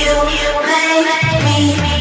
you make me.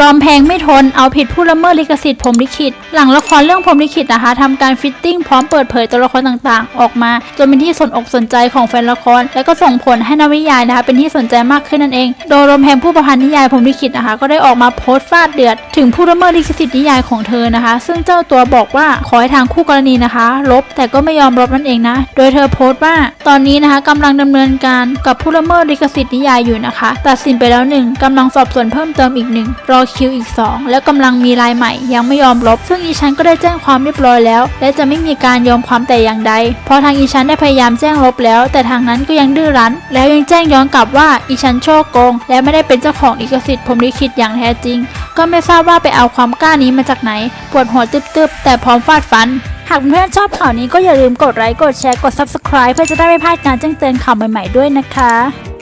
รอมแพงไม่ทนเอาผิดผู้ละเมิดลิขสิทธิ์ผมลิขิต หลังละครเรื่องผมลิขิตนะคะทำการฟิตติ้งพร้อมเปิดเผยตัวละครต่างๆ ออกมา จนเป็นที่สนอกสนใจของแฟนละคร และก็ส่งผลให้นวนิยายนะคะ เป็นที่สนใจมากขึ้นนั่นเอง โดยรอมแพงผู้ประพันธ์นิยายผมลิขิตนะคะ ก็ได้ออกมาโพสต์ฟาดเดือด ถึงผู้ละเมิดลิขสิทธิ์นิยายของเธอนะคะ ซึ่งเจ้าตัวบอกว่าขอให้ทางคู่กรณีนะคะ ลบแต่ก็ไม่ยอมลบนั่นเองนะ โดยเธอโพสต์ว่า ตอนนี้นะคะกำลังดำเนินการกับผู้ละเมิดลิขสิทธิ์นิยายอยู่นะคะ ตัดสินไปแล้วหนึ่งกำลังสอบสวนเพิ่มเติมอีกหนึ่งรออคิวอีกสองและกำลังมีรายใหม่ยังไม่ยอมลบ ซึ่งอีฉันก็ได้แจ้งความเรียบร้อยแล้ว และจะไม่มีการยอมความแต่อย่างใด เพราะทางอีฉันได้พยายามแจ้งลบแล้ว แต่ทางนั้นก็ยังดื้อรั้น แล้วยังแจ้งย้อนกลับว่าอีฉันโชคโกง และไม่ได้เป็นเจ้าของลิขสิทธิ์ผมลิขิตอย่างแท้จริง ก็ไม่ทราบว่าไปเอาความกล้านี้มาจากไหน ปวดหัวตึบๆ แต่พร้อมฟาดฟันหากเพื่อนชอบข่าวนี้ก็อย่าลืมกดไลค์ กดแชร์ กด subscribe เพื่อจะได้ไม่พลาดการแจ้งเตือนข่าวใหม่ ๆ ด้วยนะคะ